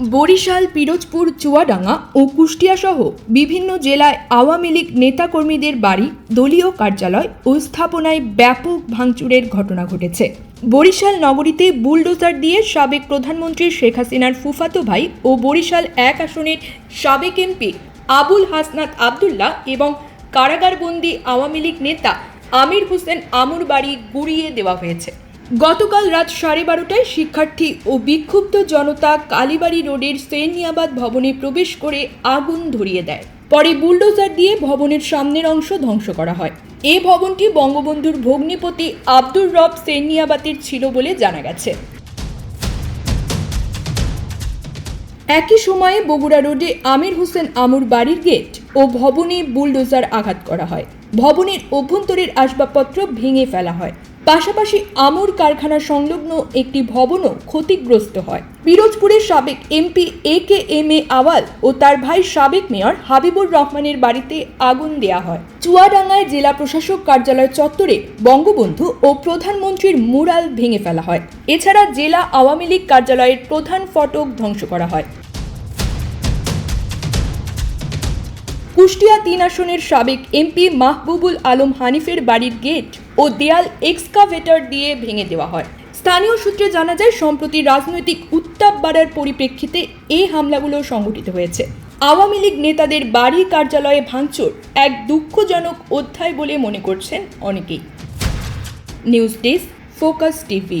বরিশাল, পিরোজপুর, চুয়াডাঙ্গা ও কুষ্টিয়া সহ বিভিন্ন জেলায় আওয়ামী লীগ নেতাকর্মীদের বাড়ি, দলীয় কার্যালয় ও স্থাপনায় ব্যাপক ভাঙচুরের ঘটনা ঘটেছে। বরিশাল নগরীতে বুলডোজার দিয়ে সাবেক প্রধানমন্ত্রী শেখ হাসিনার ফুফাতো ভাই ও বরিশাল এক আসনের সাবেক এমপি আবুল হাসনাত আবদুল্লাহ এবং কারাগারবন্দি আওয়ামী লীগ নেতা আমির হোসেন আমুর বাড়ি গুড়িয়ে দেওয়া হয়েছে। গতকাল রাত সাড়ে বারোটায় শিক্ষার্থী ও বিক্ষুব্ধ জনতা কালীবাড়ি রোডের সেনিয়াবাদ ভবনে প্রবেশ করে আগুন ধরিয়ে দেয়। পরে বুলডোজার দিয়ে ভবনের সামনের অংশ ধ্বংস করা হয়। এ ভবনটি বঙ্গবন্ধুর ভগ্নিপতি আব্দুর রব সেনিয়াবাতের ছিল বলে জানা গেছে। একই সময়ে বগুড়া রোডে আমির হোসেন আমুর বাড়ির গেট ও ভবনে বুলডোজার আঘাত করা হয়। ভবনের অভ্যন্তরের আসবাবপত্র ভেঙে ফেলা হয়। পাশাপাশি আমর কারখানা সংলগ্ন একটি ভবনও ক্ষতিগ্রস্ত হয়। পিরোজপুরের সাবেক MP A K M A আওয়াল ও তার ভাই সাবেক মেয়র হাবিবুর রহমানের বাড়িতে আগুন দেয়া হয়। চুয়াডাঙ্গায় জেলা প্রশাসক কার্যালয় চত্বরে বঙ্গবন্ধু ও প্রধানমন্ত্রীর মুরাল ভেঙে ফেলা হয়। এছাড়া জেলা আওয়ামী লীগ কার্যালয়ের প্রধান ফটক ধ্বংস করা হয়। কুষ্টিয়া তিন আসনের সাবেক এমপি মাহবুবুল আলম হানিফের বাড়ির গেট ও দেয়াল এক্সকাভেটর দিয়ে ভেঙে দেওয়া হয়। স্থানীয় সূত্রে জানা যায়, সম্প্রতি রাজনৈতিক উত্তাপ বাড়ার পরিপ্রেক্ষিতে এই হামলাগুলো সংঘটিত হয়েছে। আওয়ামী লীগ নেতাদের বাড়ি কার্যালয়ে ভাঙচুর এক দুঃখজনক অধ্যায় বলে মনে করছেন অনেকেই। News desk, focus TV.